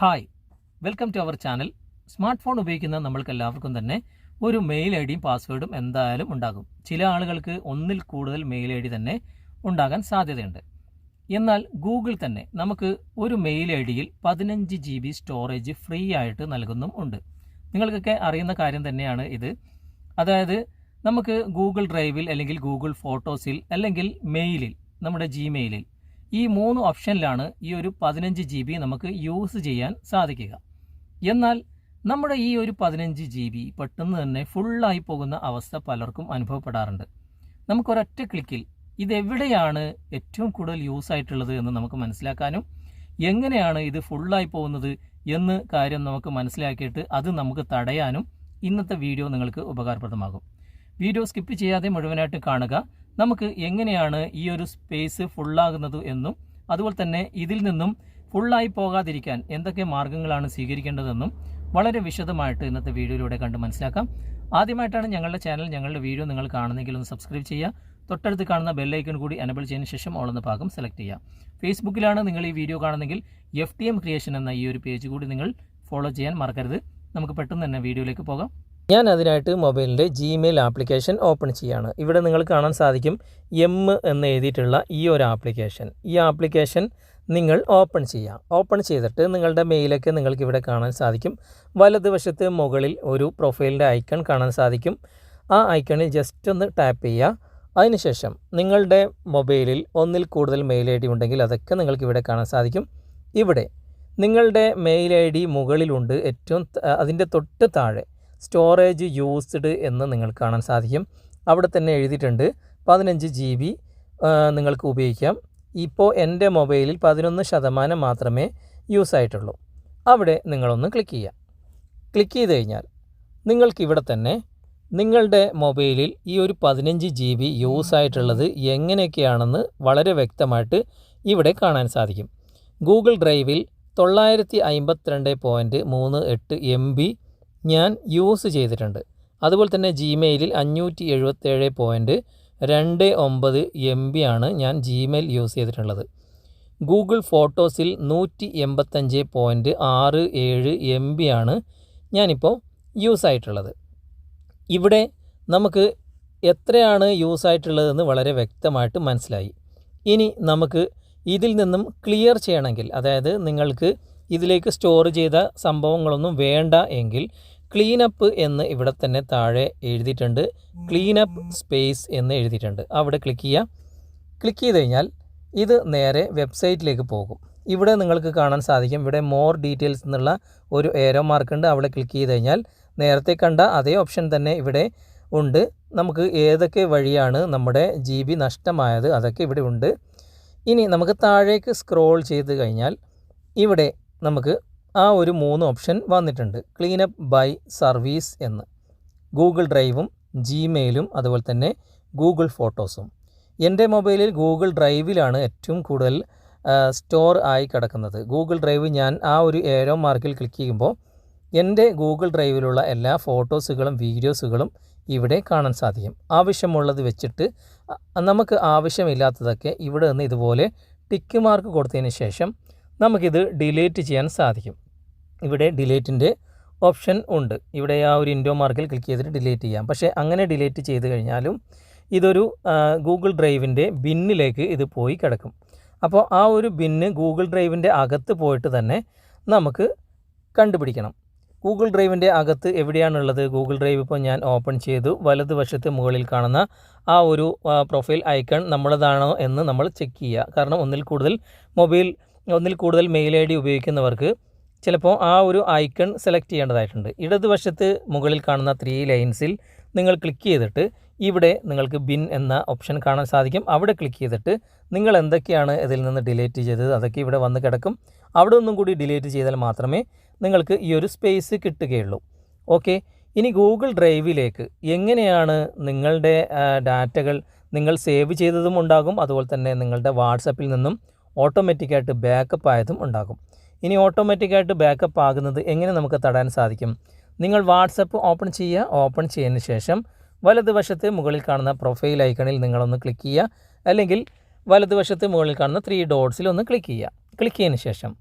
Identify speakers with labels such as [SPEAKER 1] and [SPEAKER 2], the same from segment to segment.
[SPEAKER 1] Hi. Welcome to our channel. Smartphone ഉപയോഗിക്കുന്ന നമ്മൾക്ക് എല്ലാവർക്കും തന്നെ ഒരു മെയിൽ ഐ ഡിയും പാസ്വേഡും എന്തായാലും ഉണ്ടാകും. ചില ആളുകൾക്ക് ഒന്നിൽ കൂടുതൽ മെയിൽ ഐ ഡി തന്നെ ഉണ്ടാകാൻ സാധ്യതയുണ്ട്. എന്നാൽ ഗൂഗിൾ തന്നെ നമുക്ക് ഒരു മെയിൽ ഐ ഡിയിൽ പതിനഞ്ച് ജി ബി സ്റ്റോറേജ് ഫ്രീ ആയിട്ട് നൽകുന്നും ഉണ്ട്. നിങ്ങൾക്കൊക്കെ അറിയുന്ന കാര്യം തന്നെയാണ് ഇത്. അതായത് നമുക്ക് ഗൂഗിൾ ഡ്രൈവിൽ അല്ലെങ്കിൽ ഗൂഗിൾ ഫോട്ടോസിൽ അല്ലെങ്കിൽ മെയിലിൽ നമ്മുടെ ജിമെയിലിൽ ഈ മൂന്ന് ഓപ്ഷനിലാണ് ഈ ഒരു പതിനഞ്ച് ജി ബി നമുക്ക് യൂസ് ചെയ്യാൻ സാധിക്കുക. എന്നാൽ നമ്മുടെ ഈ ഒരു പതിനഞ്ച് ജി ബി പെട്ടെന്ന് തന്നെ ഫുള്ളായി പോകുന്ന അവസ്ഥ പലർക്കും അനുഭവപ്പെടാറുണ്ട്. നമുക്കൊരൊറ്റ ക്ലിക്കിൽ ഇതെവിടെയാണ് ഏറ്റവും കൂടുതൽ യൂസ് ആയിട്ടുള്ളത് എന്ന് നമുക്ക് മനസ്സിലാക്കാനും എങ്ങനെയാണ് ഇത് ഫുള്ളായി പോകുന്നത് എന്ന് കാര്യം നമുക്ക് മനസ്സിലാക്കിയിട്ട് അത് നമുക്ക് തടയാനും ഇന്നത്തെ വീഡിയോ നിങ്ങൾക്ക് ഉപകാരപ്രദമാകും. വീഡിയോ സ്കിപ്പ് ചെയ്യാതെ മുഴുവനായിട്ട് കാണുക. നമുക്ക് എങ്ങനെയാണ് ഈ ഒരു സ്പേസ് ഫുള്ളാകുന്നത് എന്നും അതുപോലെ തന്നെ ഇതിൽ നിന്നും ഫുള്ളായി പോകാതിരിക്കാൻ എന്തൊക്കെ മാർഗങ്ങളാണ് സ്വീകരിക്കേണ്ടതെന്നും വളരെ വിശദമായിട്ട് ഇന്നത്തെ വീഡിയോയിലൂടെ കണ്ട് മനസ്സിലാക്കാം. ആദ്യമായിട്ടാണ് ഞങ്ങളുടെ ചാനൽ ഞങ്ങളുടെ വീഡിയോ നിങ്ങൾ കാണുന്നെങ്കിൽ ഒന്ന് സബ്സ്ക്രൈബ് ചെയ്യുക. തൊട്ടടുത്ത് കാണുന്ന ബെല്ലൈക്കൺ കൂടി എനബിൾ ചെയ്യുന്ന ശേഷം ഓളെന്ന ഭാഗം സെലക്ട് ചെയ്യുക. ഫേസ്ബുക്കിലാണ് നിങ്ങൾ ഈ വീഡിയോ കാണുന്നെങ്കിൽ എഫ് ക്രിയേഷൻ എന്ന ഈ ഒരു പേജ് കൂടി നിങ്ങൾ ഫോളോ ചെയ്യാൻ മറക്കരുത്. നമുക്ക് പെട്ടെന്ന് തന്നെ വീഡിയോയിലേക്ക് പോകാം. ഞാൻ അതിനായിട്ട് മൊബൈലിന്റെ ജിമെയിൽ ആപ്ലിക്കേഷൻ ഓപ്പൺ ചെയ്യാണ്. ഇവിടെ നിങ്ങൾ കാണാൻ സാധിക്കും എം എന്ന് എഴുതിയിട്ടുള്ള ഈ ഒരു ആപ്ലിക്കേഷൻ ഈ ആപ്ലിക്കേഷൻ നിങ്ങൾ ഓപ്പൺ ചെയ്യാം. ഓപ്പൺ ചെയ്തിട്ട് നിങ്ങളുടെ മെയിലൊക്കെ നിങ്ങൾക്ക് ഇവിടെ കാണാൻ സാധിക്കും. വലതുവശത്ത് മുകളിൽ ഒരു പ്രൊഫൈലിന്റെ ഐക്കൺ കാണാൻ സാധിക്കും. ആ ഐക്കണിൽ ജസ്റ്റ് ഒന്ന് ടാപ്പ് ചെയ്യുക. അതിനുശേഷം നിങ്ങളുടെ മൊബൈലിൽ ഒന്നിൽ കൂടുതൽ മെയിൽ ഐ ഡി ഉണ്ടെങ്കിൽ അതൊക്കെ നിങ്ങൾക്ക് ഇവിടെ കാണാൻ സാധിക്കും. ഇവിടെ നിങ്ങളുടെ മെയിൽ ഐ ഡി മുകളിലുണ്ട്. ഏറ്റവും അതിന്റെ തൊട്ട് താഴെ സ്റ്റോറേജ് യൂസ്ഡ് എന്ന് നിങ്ങൾക്ക് കാണാൻ സാധിക്കും. അവിടെ തന്നെ എഴുതിയിട്ടുണ്ട് പതിനഞ്ച് ജി ബി നിങ്ങൾക്ക് ഉപയോഗിക്കാം. ഇപ്പോൾ എന്റെ മൊബൈലിൽ പതിനൊന്ന് ശതമാനം മാത്രമേ യൂസ് ആയിട്ടുള്ളൂ. അവിടെ നിങ്ങളൊന്ന് ക്ലിക്ക് ചെയ്യാം. ക്ലിക്ക് ചെയ്ത് കഴിഞ്ഞാൽ നിങ്ങൾക്കിവിടെ തന്നെ നിങ്ങളുടെ മൊബൈലിൽ ഈ ഒരു പതിനഞ്ച് ജി ബി യൂസ് ആയിട്ടുള്ളത് എങ്ങനെയൊക്കെയാണെന്ന് വളരെ വ്യക്തമായിട്ട് ഇവിടെ കാണാൻ സാധിക്കും. ഗൂഗിൾ ഡ്രൈവിൽ തൊള്ളായിരത്തി അമ്പത്തിരണ്ട് പോയിന്റ് മൂന്ന് എട്ട് എം ബി ഞാൻ യൂസ് ചെയ്തിട്ടുണ്ട്. അതുപോലെ തന്നെ ജിമെയിലിൽ അഞ്ഞൂറ്റി എഴുപത്തേഴ് പോയിന്റ് രണ്ട് ഒമ്പത് എം ബി ആണ് ഞാൻ ജിമെയിൽ യൂസ് ചെയ്തിട്ടുള്ളത്. ഗൂഗിൾ ഫോട്ടോസിൽ നൂറ്റി എൺപത്തഞ്ച് പോയിന്റ് ആറ് ഏഴ് എം ബി ആണ് ഞാനിപ്പോൾ യൂസ് ആയിട്ടുള്ളത്. ഇവിടെ നമുക്ക് എത്രയാണ് യൂസ് ആയിട്ടുള്ളതെന്ന് വളരെ വ്യക്തമായിട്ട് മനസ്സിലായി. ഇനി നമുക്ക് ഇതിൽ നിന്നും ക്ലിയർ ചെയ്യണമെങ്കിൽ അതായത് നിങ്ങൾക്ക് ഇതിലേക്ക് സ്റ്റോർ ചെയ്ത സംഭവങ്ങളൊന്നും വേണ്ട എങ്കിൽ ക്ലീനപ്പ് എന്ന് ഇവിടെ തന്നെ താഴെ എഴുതിയിട്ടുണ്ട്. ക്ലീനപ്പ് സ്പേസ് എന്ന് എഴുതിയിട്ടുണ്ട്. അവിടെ ക്ലിക്ക് ചെയ്യുക ക്ലിക്ക് ചെയ്ത് കഴിഞ്ഞാൽ ഇത് നേരെ വെബ്സൈറ്റിലേക്ക് പോകും. ഇവിടെ നിങ്ങൾക്ക് കാണാൻ സാധിക്കും. ഇവിടെ മോർ ഡീറ്റെയിൽസ് എന്നുള്ള ഒരു ഏരോ മാർക്ക് ഉണ്ട്. അവിടെ ക്ലിക്ക് ചെയ്ത് കഴിഞ്ഞാൽ നേരത്തെ കണ്ട അതേ ഓപ്ഷൻ തന്നെ ഇവിടെ ഉണ്ട്. നമുക്ക് ഏതൊക്കെ വഴിയാണ് നമ്മുടെ ജി ബി നഷ്ടമായത്? അതൊക്കെ ഇവിടെ ഉണ്ട്. ഇനി നമുക്ക് താഴേക്ക് സ്ക്രോൾ ചെയ്ത് കഴിഞ്ഞാൽ ഇവിടെ നമുക്ക് ആ ഒരു മൂന്ന് ഓപ്ഷൻ വന്നിട്ടുണ്ട്. ക്ലീനപ്പ് ബൈ സർവീസ് എന്ന്. ഗൂഗിൾ ഡ്രൈവും ജിമെയിലും അതുപോലെ തന്നെ ഗൂഗിൾ ഫോട്ടോസും. എന്റെ മൊബൈലിൽ ഗൂഗിൾ ഡ്രൈവിലാണ് ഏറ്റവും കൂടുതൽ സ്റ്റോർ ആയി കിടക്കുന്നത്. ഗൂഗിൾ ഡ്രൈവ് ഞാൻ ആ ഒരു ഏരോ മാർക്കിൽ ക്ലിക്ക് ചെയ്യുമ്പോൾ എന്റെ ഗൂഗിൾ ഡ്രൈവിലുള്ള എല്ലാ ഫോട്ടോസുകളും വീഡിയോസുകളും ഇവിടെ കാണാൻ സാധിക്കും. ആവശ്യമുള്ളത് വെച്ചിട്ട് നമുക്ക് ആവശ്യമില്ലാത്തതൊക്കെ ഇവിടെ നിന്ന് ഇതുപോലെ ടിക്ക് മാർക്ക് കൊടുത്തതിന് ശേഷം നമുക്കിത് ഡിലീറ്റ് ചെയ്യാൻ സാധിക്കും. ഇവിടെ ഡിലേറ്റിന്റെ ഓപ്ഷൻ ഉണ്ട്. ഇവിടെ ആ ഒരു ഇൻഡോ മാർക്കിൽ ക്ലിക്ക് ചെയ്തിട്ട് ഡിലീറ്റ് ചെയ്യാം. പക്ഷേ അങ്ങനെ ഡിലീറ്റ് ചെയ്ത് കഴിഞ്ഞാലും ഇതൊരു ഗൂഗിൾ ഡ്രൈവിന്റെ ബിന്നിലേക്ക് ഇത് പോയി കിടക്കും. അപ്പോൾ ആ ഒരു ബിന്ന് ഗൂഗിൾ ഡ്രൈവിന്റെ അകത്ത് പോയിട്ട് തന്നെ നമുക്ക് കണ്ടുപിടിക്കണം. ഗൂഗിൾ ഡ്രൈവിന്റെ അകത്ത് എവിടെയാണുള്ളത്? ഗൂഗിൾ ഡ്രൈവ് ഇപ്പോൾ ഞാൻ ഓപ്പൺ ചെയ്തു. വലതുവശത്ത് മുകളിൽ കാണുന്ന ആ ഒരു പ്രൊഫൈൽ ഐക്കൺ നമ്മളതാണോ എന്ന് നമ്മൾ ചെക്ക് ചെയ്യുക. കാരണം ഒന്നിൽ കൂടുതൽ മൊബൈൽ ഒന്നിൽ കൂടുതൽ മെയിൽ ഐ ഡി ഉപയോഗിക്കുന്നവർക്ക് ചിലപ്പോൾ ആ ഒരു ഐക്കൺ സെലക്ട് ചെയ്യേണ്ടതായിട്ടുണ്ട്. ഇടതുവശത്ത് മുകളിൽ കാണുന്ന ത്രീ ലൈൻസിൽ നിങ്ങൾ ക്ലിക്ക് ചെയ്തിട്ട് ഇവിടെ നിങ്ങൾക്ക് ബിൻ എന്ന ഓപ്ഷൻ കാണാൻ സാധിക്കും. അവിടെ ക്ലിക്ക് ചെയ്തിട്ട് നിങ്ങൾ എന്തൊക്കെയാണ് ഇതിൽ നിന്ന് ഡിലീറ്റ് ചെയ്തത് അതൊക്കെ ഇവിടെ വന്ന് കിടക്കും. അവിടെ ഒന്നും കൂടി ഡിലീറ്റ് ചെയ്താൽ മാത്രമേ നിങ്ങൾക്ക് ഈ ഒരു സ്പേസ് കിട്ടുകയുള്ളൂ. ഓക്കെ ഇനി ഗൂഗിൾ ഡ്രൈവിലേക്ക് എങ്ങനെയാണ് നിങ്ങളുടെ ഡാറ്റകൾ നിങ്ങൾ സേവ് ചെയ്തതും ഉണ്ടാകും അതുപോലെ തന്നെ നിങ്ങളുടെ വാട്സപ്പിൽ നിന്നും ഓട്ടോമാറ്റിക്കായിട്ട് ബാക്കപ്പ് ആയതും ഉണ്ടാകും. ഇനി ഓട്ടോമാറ്റിക്കായിട്ട് ബാക്കപ്പ് ആകുന്നത് എങ്ങനെ നമുക്ക് തടയാൻ സാധിക്കും? നിങ്ങൾ വാട്സപ്പ് ഓപ്പൺ ചെയ്യുക. ഓപ്പൺ ചെയ്തതിന് ശേഷം വലതുവശത്ത് മുകളിൽ കാണുന്ന പ്രൊഫൈൽ ഐക്കണിൽ നിങ്ങളൊന്ന് ക്ലിക്ക് ചെയ്യുക. അല്ലെങ്കിൽ വലതുവശത്ത് മുകളിൽ കാണുന്ന ത്രീ ഡോട്ട്സിൽ ഒന്ന് ക്ലിക്ക് ചെയ്യുക. ക്ലിക്ക് ചെയ്തതിന് ശേഷം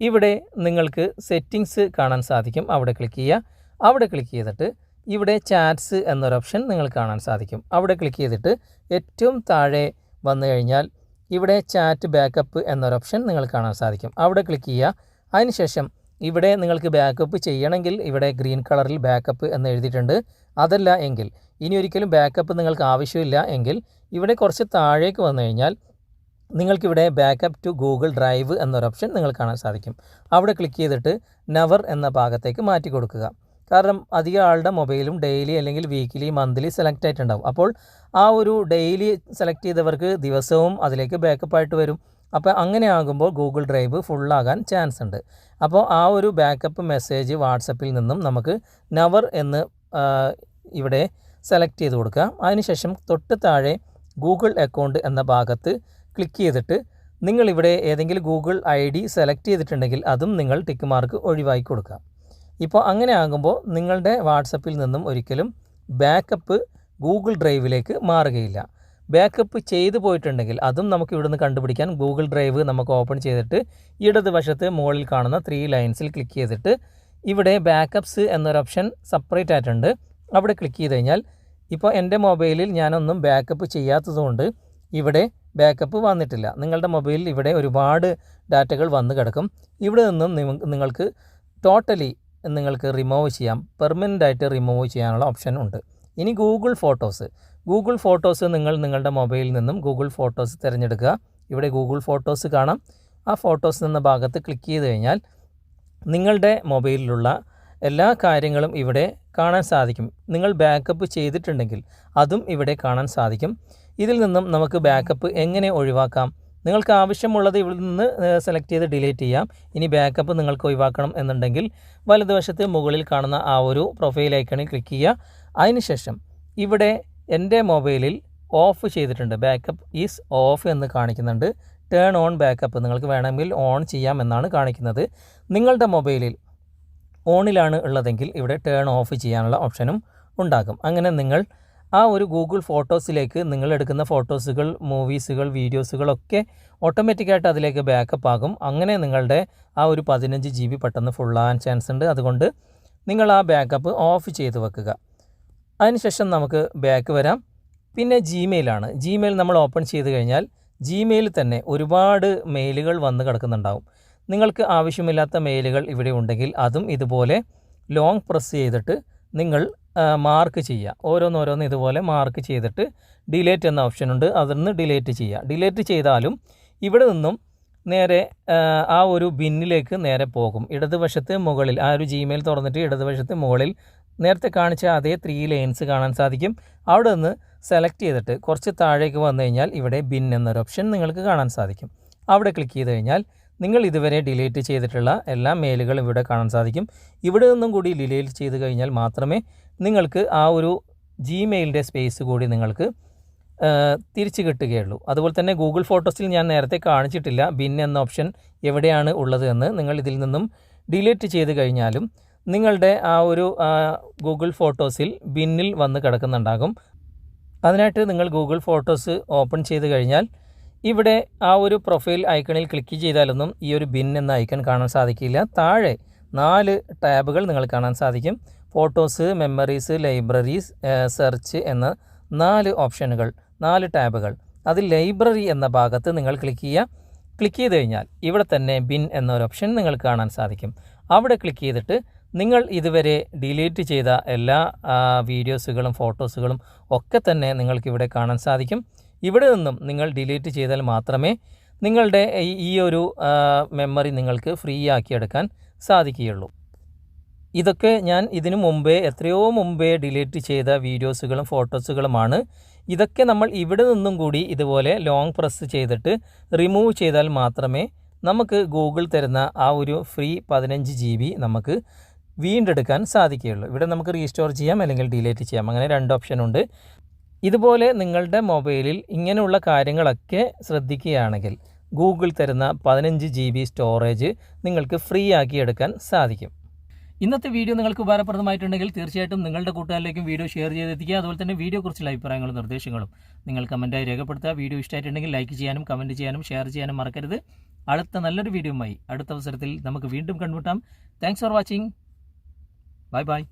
[SPEAKER 1] ഇവിടെ നിങ്ങൾക്ക് സെറ്റിങ്സ് കാണാൻ സാധിക്കും. അവിടെ ക്ലിക്ക് ചെയ്യുക. അവിടെ ക്ലിക്ക് ചെയ്തിട്ട് ഇവിടെ ചാറ്റ്സ് എന്നൊരു ഓപ്ഷൻ നിങ്ങൾ കാണാൻ സാധിക്കും. അവിടെ ക്ലിക്ക് ചെയ്തിട്ട് ഏറ്റവും താഴെ വന്നു കഴിഞ്ഞാൽ ഇവിടെ ചാറ്റ് ബാക്കപ്പ് എന്നൊരു ഓപ്ഷൻ നിങ്ങൾ കാണാൻ സാധിക്കും. അവിടെ ക്ലിക്ക് ചെയ്യുക. അതിനുശേഷം ഇവിടെ നിങ്ങൾക്ക് ബാക്കപ്പ് ചെയ്യണമെങ്കിൽ ഇവിടെ ഗ്രീൻ കളറിൽ ബാക്കപ്പ് എന്ന് എഴുതിയിട്ടുണ്ട്. അതല്ല എങ്കിൽ ഇനി ഒരിക്കലും ബാക്കപ്പ് നിങ്ങൾക്ക് ആവശ്യമില്ല എങ്കിൽ ഇവിടെ കുറച്ച് താഴേക്ക് വന്നു കഴിഞ്ഞാൽ നിങ്ങൾക്കിവിടെ ബാക്കപ്പ് ടു ഗൂഗിൾ ഡ്രൈവ് എന്നൊരു ഓപ്ഷൻ നിങ്ങൾ കാണാൻ സാധിക്കും. അവിടെ ക്ലിക്ക് ചെയ്തിട്ട് നവർ എന്ന ഭാഗത്തേക്ക് മാറ്റി കൊടുക്കുക. കാരണം അധികം ആളുടെ മൊബൈലും ഡെയിലി അല്ലെങ്കിൽ വീക്കിലി മന്ത്ലി സെലക്ട് ആയിട്ടുണ്ടാവും. അപ്പോൾ ആ ഒരു ഡെയിലി സെലക്ട് ചെയ്തവർക്ക് ദിവസവും അതിലേക്ക് ബാക്കപ്പ് ആയിട്ട് വരും. അപ്പോൾ അങ്ങനെ ആകുമ്പോൾ ഗൂഗിൾ ഡ്രൈവ് ഫുള്ളാകാൻ ചാൻസ് ഉണ്ട്. അപ്പോൾ ആ ഒരു ബാക്കപ്പ് മെസ്സേജ് വാട്സപ്പിൽ നിന്നും നമുക്ക് നവർ എന്ന് ഇവിടെ സെലക്ട് ചെയ്ത് കൊടുക്കുക. അതിനുശേഷം തൊട്ട് താഴെ ഗൂഗിൾ അക്കൗണ്ട് എന്ന ഭാഗത്ത് ക്ലിക്ക് ചെയ്തിട്ട് നിങ്ങളിവിടെ ഏതെങ്കിലും ഗൂഗിൾ ഐ ഡി സെലക്ട് ചെയ്തിട്ടുണ്ടെങ്കിൽ അതും നിങ്ങൾ ടിക്ക് മാർക്ക് ഒഴിവാക്കി കൊടുക്കുക. ഇപ്പോൾ അങ്ങനെ ആകുമ്പോൾ നിങ്ങളുടെ വാട്സപ്പിൽ നിന്നും ഒരിക്കലും ബാക്കപ്പ് ഗൂഗിൾ ഡ്രൈവിലേക്ക് മാറുകയില്ല. ബാക്കപ്പ് ചെയ്തു പോയിട്ടുണ്ടെങ്കിൽ അതും നമുക്ക് ഇവിടുന്ന് കണ്ടുപിടിക്കാൻ ഗൂഗിൾ ഡ്രൈവ് നമുക്ക് ഓപ്പൺ ചെയ്തിട്ട് ഇടതുവശത്ത് മുകളിൽ കാണുന്ന ത്രീ ലൈൻസിൽ ക്ലിക്ക് ചെയ്തിട്ട് ഇവിടെ ബാക്കപ്സ് എന്നൊരു ഓപ്ഷൻ സെപ്പറേറ്റ് ആയിട്ടുണ്ട്. അവിടെ ക്ലിക്ക് ചെയ്ത് കഴിഞ്ഞാൽ ഇപ്പോൾ എന്റെ മൊബൈലിൽ ഞാനൊന്നും ബാക്കപ്പ് ചെയ്യാത്തതുകൊണ്ട് ഇവിടെ ബാക്കപ്പ് വന്നിട്ടില്ല. നിങ്ങളുടെ മൊബൈലിൽ ഇവിടെ ഒരുപാട് ഡാറ്റകൾ വന്ന് കിടക്കും. ഇവിടെ നിന്നും നിങ്ങൾക്ക് ടോട്ടലി നിങ്ങൾക്ക് റിമൂവ് ചെയ്യാം. പെർമനന്റ് ആയിട്ട് റിമൂവ് ചെയ്യാനുള്ള ഓപ്ഷൻ ഉണ്ട്. ഇനി ഗൂഗിൾ ഫോട്ടോസ് ഗൂഗിൾ ഫോട്ടോസ് നിങ്ങൾ നിങ്ങളുടെ മൊബൈലിൽ നിന്നും ഗൂഗിൾ ഫോട്ടോസ് തിരഞ്ഞെടുക്കുക. ഇവിടെ ഗൂഗിൾ ഫോട്ടോസ് കാണാം. ആ ഫോട്ടോസ് എന്ന ഭാഗത്ത് ക്ലിക്ക് ചെയ്ത് കഴിഞ്ഞാൽ നിങ്ങളുടെ മൊബൈലിലുള്ള എല്ലാ കാര്യങ്ങളും ഇവിടെ കാണാൻ സാധിക്കും. നിങ്ങൾ ബാക്കപ്പ് ചെയ്തിട്ടുണ്ടെങ്കിൽ അതും ഇവിടെ കാണാൻ സാധിക്കും. ഇതിൽ നിന്നും നമുക്ക് ബാക്കപ്പ് എങ്ങനെ ഒഴിവാക്കാം? നിങ്ങൾക്ക് ആവശ്യമുള്ളത് ഇവിടെ നിന്ന് സെലക്ട് ചെയ്ത് ഡിലീറ്റ് ചെയ്യാം. ഇനി ബാക്കപ്പ് നിങ്ങൾക്ക് ഒഴിവാക്കണം എന്നുണ്ടെങ്കിൽ വലതുവശത്ത് മുകളിൽ കാണുന്ന ആ ഒരു പ്രൊഫൈൽ ഐക്കണിൽ ക്ലിക്ക് ചെയ്യുക. അതിനുശേഷം ഇവിടെ എന്റെ മൊബൈലിൽ ഓഫ് ചെയ്തിട്ടുണ്ട്. ബാക്കപ്പ് ഈസ് ഓഫ് എന്ന് കാണിക്കുന്നുണ്ട്. ടേൺ ഓൺ ബാക്കപ്പ് നിങ്ങൾക്ക് വേണമെങ്കിൽ ഓൺ ചെയ്യാം എന്നാണ് കാണിക്കുന്നത്. നിങ്ങളുടെ മൊബൈലിൽ ഓണിലാണ് ഉള്ളതെങ്കിൽ ഇവിടെ ടേൺ ഓഫ് ചെയ്യാനുള്ള ഓപ്ഷനും ഉണ്ടാകും. അങ്ങനെ നിങ്ങൾ ആ ഒരു ഗൂഗിൾ ഫോട്ടോസിലേക്ക് നിങ്ങൾ എടുക്കുന്ന ഫോട്ടോസുകൾ മൂവീസുകൾ വീഡിയോസുകളൊക്കെ ഓട്ടോമാറ്റിക്കായിട്ട് അതിലേക്ക് ബാക്കപ്പ് ആകും. അങ്ങനെ നിങ്ങളുടെ ആ ഒരു പതിനഞ്ച് ജി ബി പെട്ടെന്ന് ഫുള്ളാകാൻ ചാൻസ് ഉണ്ട്. അതുകൊണ്ട് നിങ്ങൾ ആ ബാക്കപ്പ് ഓഫ് ചെയ്ത് വെക്കുക. അതിനുശേഷം നമുക്ക് ബാക്ക് വരാം. പിന്നെ ജിമെയിലാണ് ജിമെയിൽ നമ്മൾ ഓപ്പൺ ചെയ്ത് കഴിഞ്ഞാൽ ജിമെയിൽ തന്നെ ഒരുപാട് മെയിലുകൾ വന്ന് കിടക്കുന്നുണ്ടാവും. നിങ്ങൾക്ക് ആവശ്യമില്ലാത്ത മെയിലുകൾ ഇവിടെ ഉണ്ടെങ്കിൽ അതും ഇതുപോലെ ലോങ് പ്രസ് ചെയ്തിട്ട് നിങ്ങൾ മാർക്ക് ചെയ്യുക. ഓരോന്നോരോന്ന് ഇതുപോലെ മാർക്ക് ചെയ്തിട്ട് ഡിലേറ്റ് എന്ന ഓപ്ഷൻ ഉണ്ട്. നിന്ന് ഡിലേറ്റ് ചെയ്യുക. ഡിലേറ്റ് ചെയ്താലും ഇവിടെ നിന്നും നേരെ ആ ഒരു ബിന്നിലേക്ക് നേരെ പോകും. ഇടതുവശത്ത് മുകളിൽ ആ ഒരു ജിമെയിൽ തുറന്നിട്ട് ഇടതുവശത്ത് മുകളിൽ നേരത്തെ കാണിച്ച അതേ ത്രീ ലൈൻസ് കാണാൻ സാധിക്കും. അവിടെ നിന്ന് സെലക്ട് ചെയ്തിട്ട് കുറച്ച് താഴേക്ക് വന്നു കഴിഞ്ഞാൽ ഇവിടെ ബിൻ എന്നൊരു ഓപ്ഷൻ നിങ്ങൾക്ക് കാണാൻ സാധിക്കും. അവിടെ ക്ലിക്ക് ചെയ്ത് കഴിഞ്ഞാൽ നിങ്ങൾ ഇതുവരെ ഡിലീറ്റ് ചെയ്തിട്ടുള്ള എല്ലാ മെയിലുകളും ഇവിടെ കാണാൻ സാധിക്കും. ഇവിടെ നിന്നും കൂടി ഡിലീറ്റ് ചെയ്ത് കഴിഞ്ഞാൽ മാത്രമേ നിങ്ങൾക്ക് ആ ഒരു ജിമെയിലിന്റെ സ്പേസ് കൂടി നിങ്ങൾക്ക് തിരിച്ചു കിട്ടുകയുള്ളൂ. അതുപോലെ തന്നെ ഗൂഗിൾ ഫോട്ടോസിൽ ഞാൻ നേരത്തെ കാണിച്ചിട്ടില്ല ബിൻ എന്ന ഓപ്ഷൻ എവിടെയാണ് ഉള്ളത് എന്ന്. നിങ്ങൾ ഇതിൽ നിന്നും ഡിലീറ്റ് ചെയ്ത് കഴിഞ്ഞാലും നിങ്ങളുടെ ആ ഒരു ഗൂഗിൾ ഫോട്ടോസിൽ ബിന്നിൽ വന്ന് കിടക്കുന്നുണ്ടാകും. അതിനായിട്ട് നിങ്ങൾ ഗൂഗിൾ ഫോട്ടോസ് ഓപ്പൺ ചെയ്ത് കഴിഞ്ഞാൽ ഇവിടെ ആ ഒരു പ്രൊഫൈൽ ഐക്കണിൽ ക്ലിക്ക് ചെയ്താലൊന്നും ഈ ഒരു ബിൻ എന്ന ഐക്കൺ കാണാൻ സാധിക്കില്ല. താഴെ നാല് ടാബുകൾ നിങ്ങൾ കാണാൻ സാധിക്കും. ഫോട്ടോസ് മെമ്മറീസ് ലൈബ്രറീസ് സെർച്ച് എന്ന നാല് ഓപ്ഷനുകൾ നാല് ടാബുകൾ. അതിൽ ലൈബ്രറി എന്ന ഭാഗത്ത് നിങ്ങൾ ക്ലിക്ക് ചെയ്യുക. ക്ലിക്ക് ചെയ്ത് കഴിഞ്ഞാൽ ഇവിടെ തന്നെ ബിൻ എന്നൊരു ഓപ്ഷൻ നിങ്ങൾക്ക് കാണാൻ സാധിക്കും. അവിടെ ക്ലിക്ക് ചെയ്തിട്ട് നിങ്ങൾ ഇതുവരെ ഡിലീറ്റ് ചെയ്ത എല്ലാ വീഡിയോസുകളും ഫോട്ടോസുകളും ഒക്കെ തന്നെ നിങ്ങൾക്കിവിടെ കാണാൻ സാധിക്കും. ഇവിടെ നിന്നും നിങ്ങൾ ഡിലീറ്റ് ചെയ്താൽ മാത്രമേ നിങ്ങളുടെ ഈ- ഒരു മെമ്മറി നിങ്ങൾക്ക് ഫ്രീ ആക്കിയെടുക്കാൻ സാധിക്കുകയുള്ളൂ. ഇതൊക്കെ ഞാൻ ഇതിനു മുമ്പേ എത്രയോ മുമ്പേ ഡിലീറ്റ് ചെയ്ത വീഡിയോസുകളും ഫോട്ടോസുകളുമാണ് ഇതൊക്കെ നമ്മൾ ഇവിടെ നിന്നും കൂടി ഇതുപോലെ ലോങ് പ്രസ് ചെയ്തിട്ട് റിമൂവ് ചെയ്താൽ മാത്രമേ നമുക്ക് ഗൂഗിൾ തരുന്ന ആ ഒരു ഫ്രീ പതിനഞ്ച് ജി ബി നമുക്ക് വീണ്ടെടുക്കാൻ സാധിക്കുകയുള്ളൂ. ഇവിടെ നമുക്ക് റീസ്റ്റോർ ചെയ്യാം അല്ലെങ്കിൽ ഡിലീറ്റ് ചെയ്യാം. അങ്ങനെ രണ്ട് ഓപ്ഷൻ ഉണ്ട്. ഇതുപോലെ നിങ്ങളുടെ മൊബൈലിൽ ഇങ്ങനെയുള്ള കാര്യങ്ങളൊക്കെ ശ്രദ്ധിക്കുകയാണെങ്കിൽ ഗൂഗിൾ തരുന്ന പതിനഞ്ച് ജി ബി സ്റ്റോറേജ് നിങ്ങൾക്ക് ഫ്രീ ആക്കി എടുക്കാൻ സാധിക്കും. ഇന്നത്തെ വീഡിയോ നിങ്ങൾക്ക് ഉപകാരപ്രദമായിട്ടുണ്ടെങ്കിൽ തീർച്ചയായിട്ടും നിങ്ങളുടെ കൂട്ടുകാരിലേക്കും വീഡിയോ ഷെയർ ചെയ്തെത്തിക്കുക. അതുപോലെ തന്നെ വീഡിയോ കുറിച്ചുള്ള അഭിപ്രായങ്ങളും നിർദ്ദേശങ്ങളും നിങ്ങൾ കമന്റായി രേഖപ്പെടുത്തുക. വീഡിയോ ഇഷ്ടമായിട്ടുണ്ടെങ്കിൽ ലൈക്ക് ചെയ്യാനും കമന്റ് ചെയ്യാനും ഷെയർ ചെയ്യാനും മറക്കരുത്. അടുത്ത നല്ലൊരു വീഡിയോയുമായി അടുത്ത അവസരത്തിൽ നമുക്ക് വീണ്ടും കണ്ടുമുട്ടാം. Thanks for watching bye bye